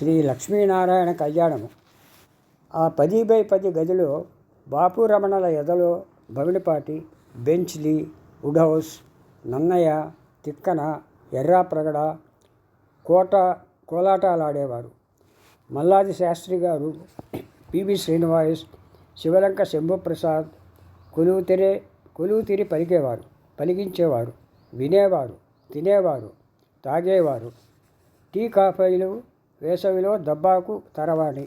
శ్రీ లక్ష్మీనారాయణ కళ్యాణము. ఆ పది బై పది గదిలో బాపు రమణల ఎదలో బవిడిపాటి బెంచ్లీ వుడ్ నన్నయ్య తిక్కన ఎర్రాప్రగడ కోట కోలాటాలాడేవారు. మల్లాది శాస్త్రి గారు పివి శ్రీనివాస్ శివలంక శంభుప్రసాద్ కొలువు కొలువుతిరి పలికేవారు పలికించేవారు వినేవారు తినేవారు తాగేవారు. టీ కాఫీలు వేసవిలో దబ్బాకు తరవాణి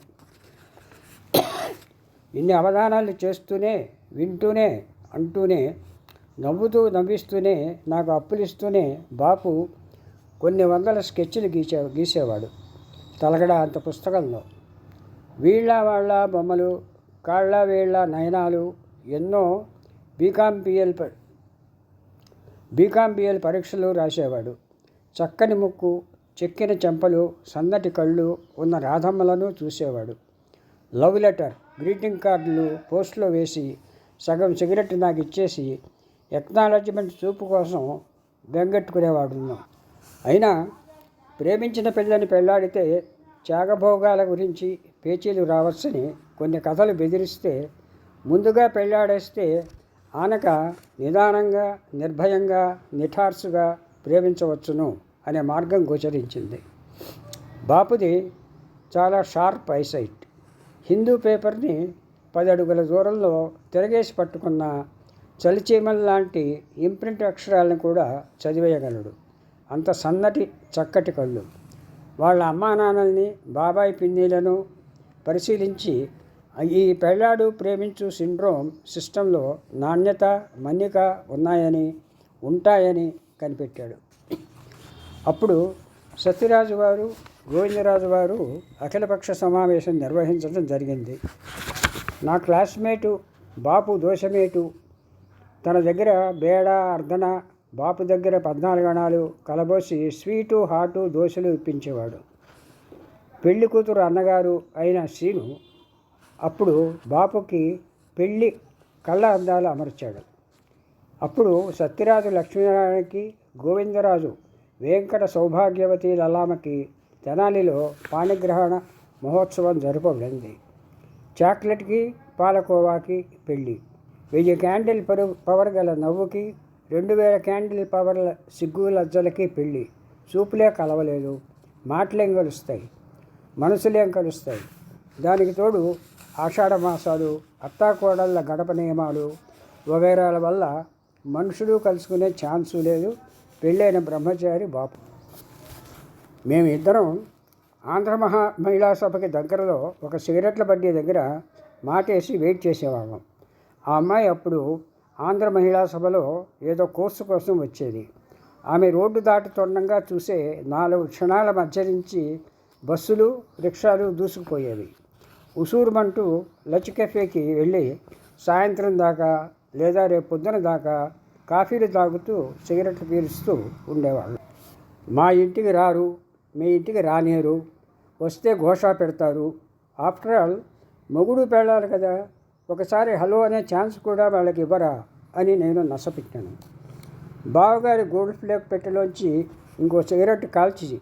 ఇన్ని అవధానాలు చేస్తూనే వింటూనే అంటూనే నవ్వుతూ నవ్విస్తూనే నాకు అప్పులిస్తూనే బాపు కొన్ని వందల స్కెచ్లు గీసే గీసేవాడు తలగడ అంత పుస్తకంలో. వీళ్ళ వాళ్ళ బొమ్మలు కాళ్ళ వీళ్ళ నయనాలు ఎన్నో బీకాంపిఎల్ బీకాంపిఎల్ పరీక్షలు రాసేవాడు. చక్కని ముక్కు చెక్కిన చెంపలు సన్నటి కళ్ళు ఉన్న రాధమ్మలను చూసేవాడు. లవ్ లెటర్ గ్రీటింగ్ కార్డులు పోస్ట్లో వేసి సగం సిగరెట్ నాకు ఇచ్చేసి ఎక్నాలజ్మెంట్ చూపు కోసం బెంగెట్టుకునేవాడు అయినా ప్రేమించిన పిల్లని పెళ్ళాడితే త్యాగభోగాల గురించి పేచీలు రావచ్చని కొన్ని కథలు బెదిరిస్తే ముందుగా పెళ్ళాడేస్తే ఆనక నిదానంగా నిర్భయంగా నిఠార్సుగా ప్రేమించవచ్చును. అనే మార్గం గోచరించింది. బాపుది చాలా షార్ప్ ఐసైట్. హిందూ పేపర్ని పది అడుగుల దూరంలో తిరగేసి పట్టుకున్న చలిచీమల లాంటి ఇంప్రింట్ అక్షరాలను కూడా చదివేయగలడు. అంత సన్నటి చక్కటి కళ్ళు. వాళ్ళ అమ్మా నాన్నల్ని బాబాయ్ పిన్నిలను పరిశీలించి ఈ పెళ్ళాడు ప్రేమించు సిండ్రోమ్ సిస్టంలో నాణ్యత మన్నిక ఉన్నాయని ఉంటాయని కనిపెట్టాడు. అప్పుడు సత్యరాజు వారు గోవిందరాజు వారు అఖిలపక్ష సమావేశం నిర్వహించడం జరిగింది. నా క్లాస్మేటు బాపు దోషమేటు తన దగ్గర బేడ అర్ధన బాపు దగ్గర పద్నాలుగు అణాలు కలబోసి స్వీటు హాటు దోశలు ఇప్పించేవాడు. పెళ్ళి కూతురు అన్నగారు అయిన సీను అప్పుడు బాపుకి పెళ్ళి కళ్ళ అందాలు అమర్చాడు. అప్పుడు సత్యరాజు లక్ష్మీనారాయణకి గోవిందరాజు వెంకట సౌభాగ్యవతి లలామకి తెనాలిలో పాణిగ్రహణ మహోత్సవం జరపబడింది చాక్లెట్కి పాలకోవాకి పెళ్ళి. వెయ్యి క్యాండిల్ పరు పవర్ గల నవ్వుకి రెండు వేల క్యాండిల్ పవర్ల సిగ్గు లజ్జలకి పెళ్ళి. చూపులే కలవలేదు. మాటలేం కలుస్తాయి. మనసులేం కలుస్తాయి. దానికి తోడు ఆషాఢ మాసాలు అత్తాకోడళ్ళ గడప నియమాలు వగైరాల వల్ల మనుషులు కలుసుకునే ఛాన్సు లేదు. పెళ్ళైన బ్రహ్మచారి బాపు. మేమిద్దరం ఆంధ్ర మహా మహిళా సభకి దగ్గరలో ఒక సిగరెట్ల బండి దగ్గర మాటేసి వెయిట్ చేసేవాళ్ళం. ఆ అమ్మాయి అప్పుడు ఆంధ్ర మహిళా సభలో ఏదో కోర్సు కోసం వచ్చేది. ఆమె రోడ్డు దాటుతుండగా చూసే నాలుగు క్షణాల మధ్య నుంచి బస్సులు రిక్షాలు దూసుకుపోయేవి. ఉసూరుమంటూ లచ్ కెఫేకి వెళ్ళి సాయంత్రం దాకా లేదా రేపు పొద్దున దాకా కాఫీలు తాగుతూ సిగరెట్లు పీలుస్తూ ఉండేవాళ్ళు. మా ఇంటికి రారు మీ ఇంటికి రానేరు వస్తే ఘోష పెడతారు. ఆఫ్టర్ ఆల్ మొగుడు పెళ్ళాలి కదా ఒకసారి హలో అనే ఛాన్స్ కూడా వాళ్ళకి ఇవ్వరా అని నేను నసపెట్టాను. బావగారి గోల్డ్ ఫ్లేక్ పెట్టెలోంచి ఇంకో సిగరెట్ కాల్చి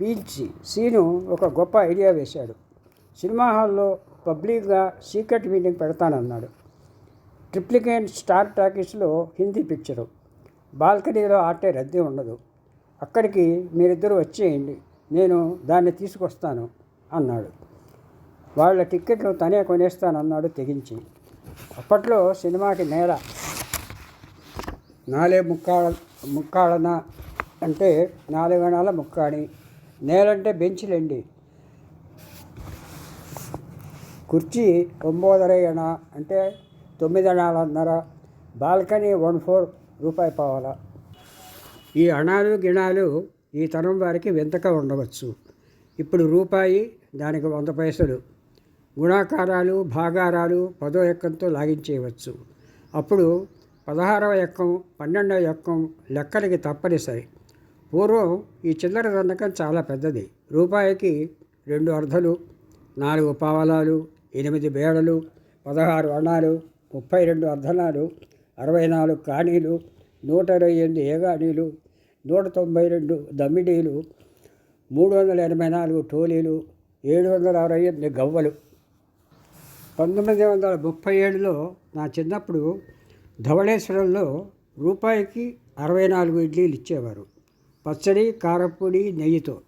పీల్చి సీను ఒక గొప్ప ఐడియా వేశాడు. సినిమా హాల్లో పబ్లిక్గా సీక్రెట్ మీటింగ్ పెడతానన్నాడు. ట్రిప్లికేన్ స్టార్ టాకీస్లో హిందీ పిక్చరు. బాల్కనీలో ఆటే రద్దీ ఉండదు. అక్కడికి మీరిద్దరూ వచ్చేయండి. నేను దాన్ని తీసుకొస్తాను అన్నాడు. వాళ్ళ టిక్కెట్లు తనే కొనేస్తానన్నాడు తెగించి. అప్పట్లో సినిమాకి నేల నాలే ముక్కాళ ముక్కాళన అంటే నాలుగణాల ముక్కాణి. నేలంటే బెంచ్లండి. కుర్చీ ఒంబోదర అంటే తొమ్మిది నాలుగున్నర బాల్కనీ వన్ ఫోర్ రూపాయి పావాల. ఈ అణాలు గిణాలు ఈ తరం వారికి వింతగా ఉండవచ్చు. ఇప్పుడు రూపాయి దానికి వంద పైసలు. గుణాకారాలు భాగారాలు పదో ఎక్కంతో లాగించేయవచ్చు. అప్పుడు పదహారవ ఎక్కం పన్నెండవ ఎక్కం లెక్కలకి తప్పనిసరి. పూర్వం ఈ చిల్లర దండకం చాలా పెద్దది. రూపాయికి రెండు అర్ధలు నాలుగు పావలాలు ఎనిమిది బేడలు పదహారు అణాలు ముప్పై రెండు అర్ధనాలు అరవై నాలుగు కాణీలు నూట ఇరవై ఎనిమిది ఏగాణీలు నూట తొంభై రెండు దమ్మిడీలు మూడు వందల ఎనభై నాలుగు టోలీలు ఏడు వందల అరవై ఎనిమిది గవ్వలు. పంతొమ్మిది వందల ముప్పై ఏడులో నా చిన్నప్పుడు ధవళేశ్వరంలో రూపాయికి అరవై నాలుగు ఇడ్లీలు ఇచ్చేవారు. పచ్చడి కారపొడి నెయ్యితో.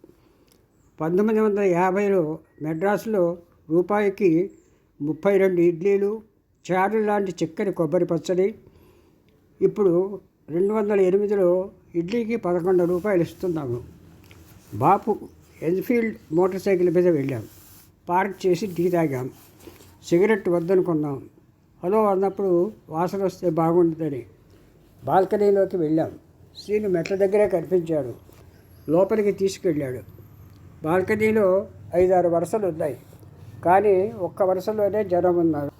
పంతొమ్మిది వందల యాభైలో మెడ్రాసులో రూపాయికి ముప్పై రెండు ఇడ్లీలు చారు లాంటి చిక్కని కొబ్బరి పచ్చడి. ఇప్పుడు రెండు వందల ఎనిమిదిలో ఇడ్లీకి పదకొండు రూపాయలు ఇస్తున్నాము. బాపు ఎన్ఫీల్డ్ మోటార్ సైకిల్ మీద వెళ్ళాం. పార్క్ చేసి టీ తాగాం. సిగరెట్ వద్దనుకున్నాం. హలో అన్నప్పుడు వాసన వస్తే బాగుంటుందని బాల్కనీలోకి వెళ్ళాం. శ్రీను మెట్ల దగ్గరే కనిపించాడు. లోపలికి తీసుకెళ్ళాడు. బాల్కనీలో ఐదారు వరుసలు ఉన్నాయి కానీ ఒక్క వరుసలోనే జనం ఉన్నారు.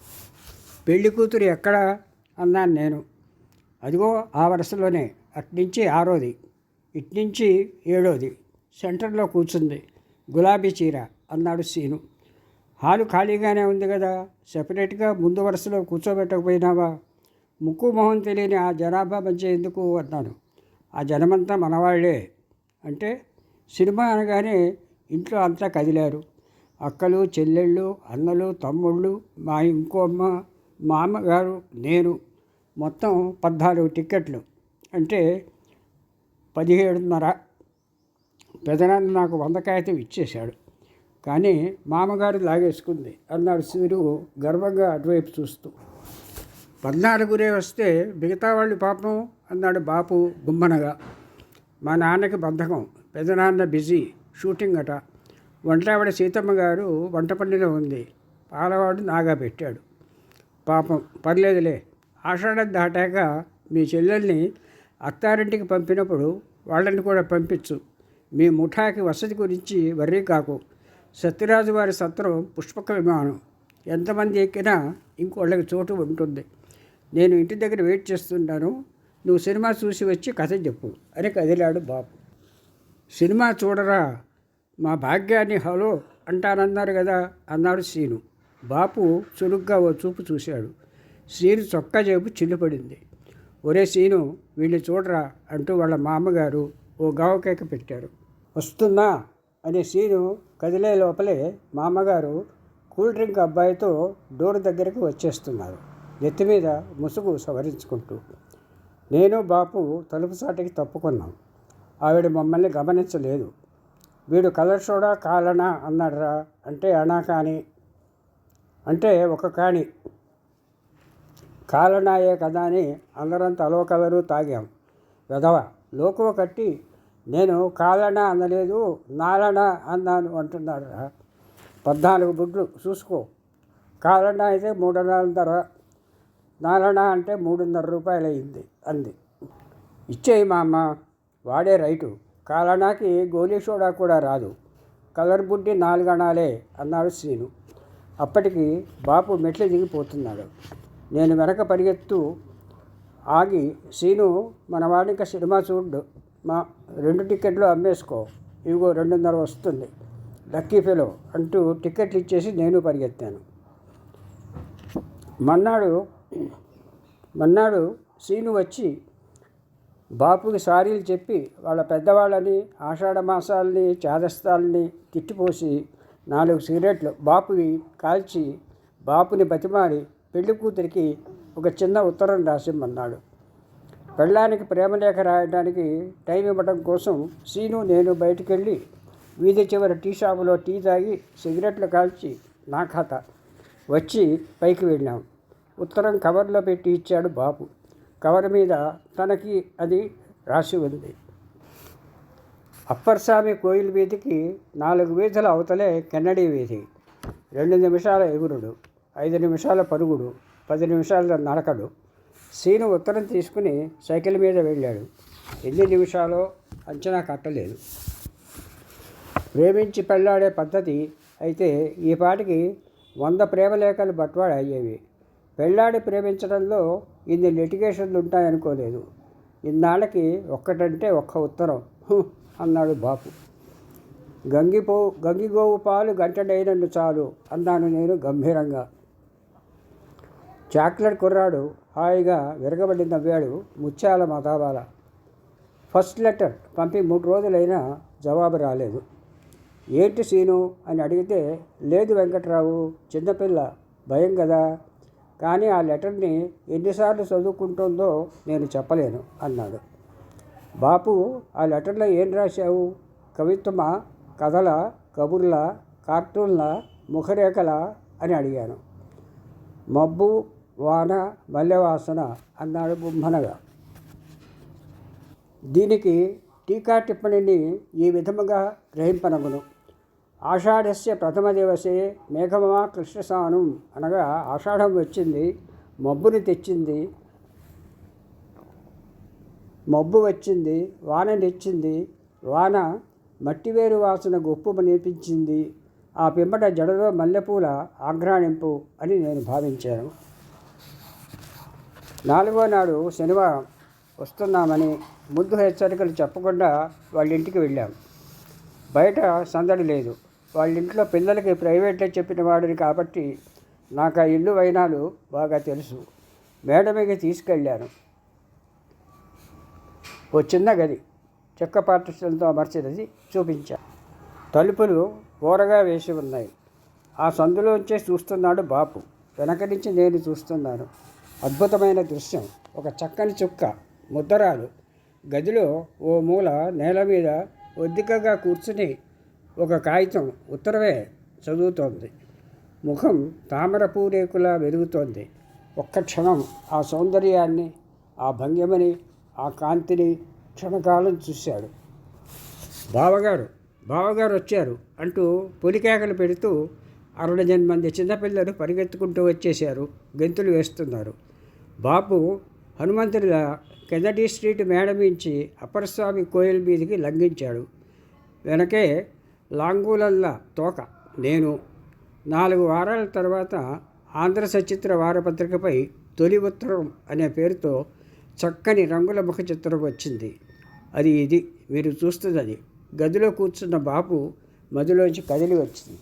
పెళ్ళి కూతురు ఎక్కడ అన్నాను నేను. అదిగో ఆ వరుసలోనే అట్నుంచి ఆరోది ఇట్నుంచి ఏడోది సెంటర్లో కూర్చుంది. గులాబీ చీర అన్నాడు సీను. హాలు ఖాళీగానే ఉంది కదా సెపరేట్గా ముందు వరుసలో కూర్చోబెట్టకపోయినావా? ముక్కు మొహం తెలియని ఆ జనాభా మధ్య ఎందుకు అన్నాను. ఆ జనమంతా మనవాళ్ళే అంటే సినిమా అనగానే ఇంట్లో అంతా కదిలారు. అక్కలు చెల్లెళ్ళు అన్నలు తమ్ముళ్ళు మా ఇంకో అమ్మ మా అమ్మగారు నేను మొత్తం పద్నాలుగు టిక్కెట్లు. అంటే పదిహేడున్నర. పెదనాన్న నాకు వంద కాగితం ఇచ్చేశాడు. కానీ మామగారు లాగేసుకుంది. అన్నాడు సూర్యు గర్వంగా అటువైపు చూస్తూ. పద్నాలుగురే వస్తే మిగతా వాళ్ళు పాపం అన్నాడు బాపు గుమ్మనగా. మా నాన్నకి బంధకం. పెదనాన్న బిజీ. షూటింగ్ అట వంటావిడ సీతమ్మ గారు వంట పనిలో ఉంది. పాలవాడు నాగా పెట్టాడు. పాపం పర్లేదులే. ఆషాఢం దాటాక మీ చెల్లెల్ని అత్తారింటికి పంపినప్పుడు వాళ్ళని కూడా పంపించు. మీ ముఠాకి వసతి గురించి వర్రీ కాకు. సత్యరాజు వారి సత్రం పుష్పక విమానం. ఎంతమంది ఎక్కినా ఇంకోళ్ళకి చోటు ఉంటుంది. నేను ఇంటి దగ్గర వెయిట్ చేస్తుంటాను. నువ్వు సినిమా చూసి వచ్చి కథ చెప్పు అని కదిలాడు బాబు. సినిమా చూడరా మా భాగ్యాన్ని హలో అంటానన్నారు కదా అన్నాడు సీను. బాపు చురుగ్గా ఓ చూపు చూశాడు. సీను చొక్కజేపు చిల్లుపడింది. ఒరే సీను వీళ్ళు చూడరా అంటూ వాళ్ళ మామగారు ఓ గావకేక పెట్టారు వస్తుందా అనే సీను కదిలే లోపలే మామగారు కూల్ డ్రింక్ అబ్బాయితో డోర్ దగ్గరికి వచ్చేస్తున్నారు. నెత్తి మీద ముసుగు సవరించుకుంటూ. నేను బాపు తలుపు సాటికి తప్పుకున్నాం. ఆవిడ మమ్మల్ని గమనించలేదు. వీడు కలర్ సోడా కాలనా అన్నాడరా అంటే అనా కానీ అంటే ఒక కాణి. కాలనాయే కదా అని అందరం తలో కలరు తాగాం. వెధవ లోకువ కట్టి నేను కాలన అనలేదు నాలనా అన్నాను అంటున్నాడు. పద్నాలుగు బుడ్లు చూసుకో. కాలన అయితే మూడున్నర నాలన అంటే మూడున్నర రూపాయలు అయింది అంది. ఇచ్చేయి మా అమ్మ వాడే రైటు. కాలనాకి గోలీ సోడా కూడా రాదు. కలర్ బుడ్డి నాలుగణాలే అన్నాడు శ్రీను. అప్పటికి బాపు మెట్లు దిగిపోతున్నాడు. నేను వెనక పరిగెత్తు ఆగి సీను మన వాడిక సినిమా చూడు మా రెండు టికెట్లు అమ్మేసుకో. ఇవిగో రెండున్నర వస్తుంది. లక్కీ ఫెలో అంటూ టికెట్లు ఇచ్చేసి నేను పరిగెత్తాను. మన్నాడు మన్నాడు సీను వచ్చి బాపుకి సారీలు చెప్పి వాళ్ళ పెద్దవాళ్ళని ఆషాఢ మాసాలని చాదస్తాలని తిట్టిపోసి నాలుగు సిగరెట్లు బాపువి కాల్చి బాపుని బతిమాడి పెళ్ళి కూతురికి ఒక చిన్న ఉత్తరం రాసిమ్మన్నాడు. పెళ్ళానికి ప్రేమలేఖ రాయడానికి టైం ఇవ్వడం కోసం సీను నేను బయటికెళ్ళి వీధి చివరి టీ షాపులో టీ తాగి సిగరెట్లు కాల్చి నా ఖాతా వచ్చి పైకి వెళ్ళాం. ఉత్తరం కవర్లో పెట్టి ఇచ్చాడు బాపు. కవర్ మీద తనకి అది రాసి ఉంది. అప్పర్స్వామి కోయిల్ వీధికి నాలుగు వీధుల అవతలే కెన్నడీ వీధి. రెండు నిమిషాల ఎగురుడు ఐదు నిమిషాల పరుగుడు పది నిమిషాల నడకడు. సీను ఉత్తరం తీసుకుని సైకిల్ మీద వెళ్ళాడు. ఎన్ని నిమిషాలో అంచనా కట్టలేదు. ప్రేమించి పెళ్ళాడే పద్ధతి అయితే ఈ పాటికి వంద ప్రేమలేఖలు బట్వాడు అయ్యేవి. పెళ్ళాడి ప్రేమించడంలో ఇన్ని లిటిగేషన్లు ఉంటాయనుకోలేదు ఇన్నాళ్ళకి ఒక్కటంటే ఒక్క ఉత్తరం. అన్నాడు బాపు. గంగిపో గంగిగోవు పాలు గంటడైనన్ను చాలు అన్నాను నేను గంభీరంగా. చాక్లెట్ కుర్రాడు హాయిగా విరగబడి నవ్వాడు ముత్యాల మతాబాల. ఫస్ట్ లెటర్ పంపి మూడు రోజులైనా జవాబు రాలేదు. ఏంటి సీను అని అడిగితే లేదు వెంకట్రావు చిన్నపిల్ల భయం కదా కానీ ఆ లెటర్ని ఎన్నిసార్లు చదువుకుంటుందో నేను చెప్పలేను అన్నాడు. బాపు ఆ లెటర్లో ఏం రాశావు? కవిత్వమా కథల కబుర్ల కార్టూన్ల ముఖరేఖల అని అడిగాను. మబ్బు వాన మల్లెవాసన అన్నాడు బొమ్మనగా దీనికి టీకా టిప్పణిని ఈ విధముగా గ్రహింపనగును. ఆషాఢస్య ప్రథమ దివసే మేఘమా కృష్ణసానం అనగా ఆషాఢం వచ్చింది మబ్బుని తెచ్చింది మబ్బు వచ్చింది వాన నిచ్చింది వాన మట్టివేరు వాసన గొప్ప నేర్పించింది. ఆ పిమ్మట జడలో మల్లెపూల ఆఘ్రాణింపు అని నేను భావించాను. నాలుగో నాడు శనివారం వస్తున్నామని ముందు హెచ్చరికలు చెప్పకుండా వాళ్ళ ఇంటికి వెళ్ళాం. బయట సందడి లేదు. వాళ్ళ ఇంట్లో పిల్లలకి ప్రైవేట్లో చెప్పిన వాడిని కాబట్టి నాకు ఆ ఇల్లు వైనాలు బాగా తెలుసు. మేడ తీసుకెళ్ళాను. ఓ చిన్న గది. చెక్క పార్టిషన్తో అమర్చినది చూపించాను తలుపులు ఊరగా వేసి ఉన్నాయి. ఆ సందులోంచే చూస్తున్నాడు బాపు. వెనక నుంచి నేను చూస్తున్నాను. అద్భుతమైన దృశ్యం. ఒక చక్కని చుక్క ముద్దరాలు. గదిలో ఓ మూల నేల మీద ఒద్దికగా కూర్చుని ఒక కాగితం ఉత్తరవే చదువుతోంది. ముఖం తామర పూరేకులా వెలుగుతోంది ఒక్క క్షణం ఆ సౌందర్యాన్ని ఆ భంగిమని ఆ కాంతిని క్షణకాలం చూశాడు. బావగారు బావగారు వచ్చారు అంటూ పులికేకలు పెడుతూ అరడజన్ మంది చిన్నపిల్లలు పరిగెత్తుకుంటూ వచ్చేశారు. గెంతులు వేస్తున్నారు. బాపు హనుమంతుడిలా కెదటి స్ట్రీట్ మేడమించి అప్పరస్వామి కోయిల్ మీదికి లంఘించాడు. వెనకే లాంగూలల్లా తోక. నేను నాలుగు వారాల తర్వాత ఆంధ్ర సచిత్ర వారపత్రికపై తొలి ఉత్తరం అనే పేరుతో చక్కని రంగుల ముఖ చిత్రం వచ్చింది. అది ఇది మీరు చూస్తున్నది. గదిలో కూర్చున్న బాపు మదిలోంచి కదిలి వచ్చింది.